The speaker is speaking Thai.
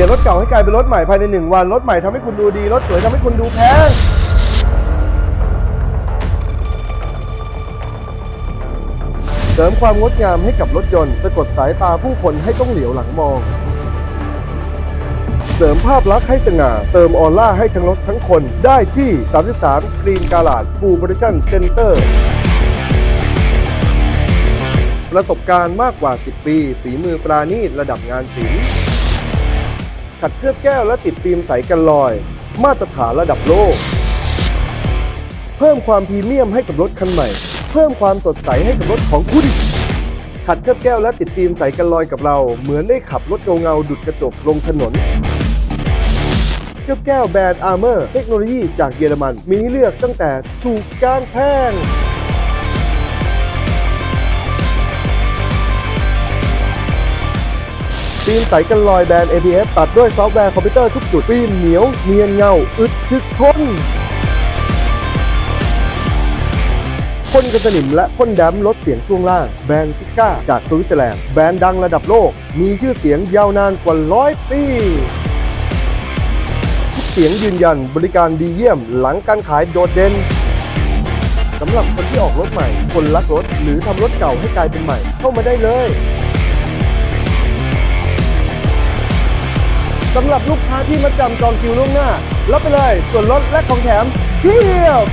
ลี่ยนรถเก่าให้กลายเป็นรถใหม่ภายในหนึ่งวัน รถใหม่ทำให้คุณดูดี รถสวยทำให้คุณดูแพงเสริมความงดงามให้กับรถยนต์ สะกดสายตาผู้คนให้ต้องเหลียวหลังมอง เสริมภาพลักษณ์ให้สง่า เติมออร่าให้ทั้งรถทั้งคน ได้ที่ 33 Green Garage Full Production Center ประสบการณ์มากกว่า 10 ปี ฝีมือปราณีตระดับงานศิลป์ ขัดเคลือบแก้วและติดฟิล์มใสกันลอย มาตรฐานระดับโลก เพิ่มความพรีเมียมให้กับรถคันใหม่ เพิ่มความสดใสให้กับรถของคุณ ขัดเคลือบแก้วและติดฟิล์มใสกันลอยกับเรา เหมือนได้ขับรถเงาๆดุดกระจกลงถนนเคลือบแก้วแบรนด์อาร์เมอร์เทคโนโลยีจากเยอรมัน มีให้เลือกตั้งแต่ถูกกลางแพง ฟิล์มใสกันลอยแบรนด์ APF ตัดด้วยซอฟต์แวร์คอมพิวเตอร์ทุกจุด ฟิล์มเหนียว เนียนเงา อึดถึกทนพ่นกันสนิมและพ่นดำลดเสียงช่วงล่าง แบรนด์ซิก้าจากสวิตเซอร์แลนด์ แบรนด์ดังระดับโลก มีชื่อเสียงยาวนานกว่าร้อยปีทุกเสียงยืนยันบริการดีเยี่ยมหลังการขายโดดเด่นสำหรับคนที่ออกรถใหม่ คนรักรถ หรือทำรถเก่าให้กลายเป็นใหม่ เข้ามาได้เลย สำหรับลูกค้าที่มาจำจองคิวล่วงหน้ารับไปเลยส่วนลดและของแถมเพียบ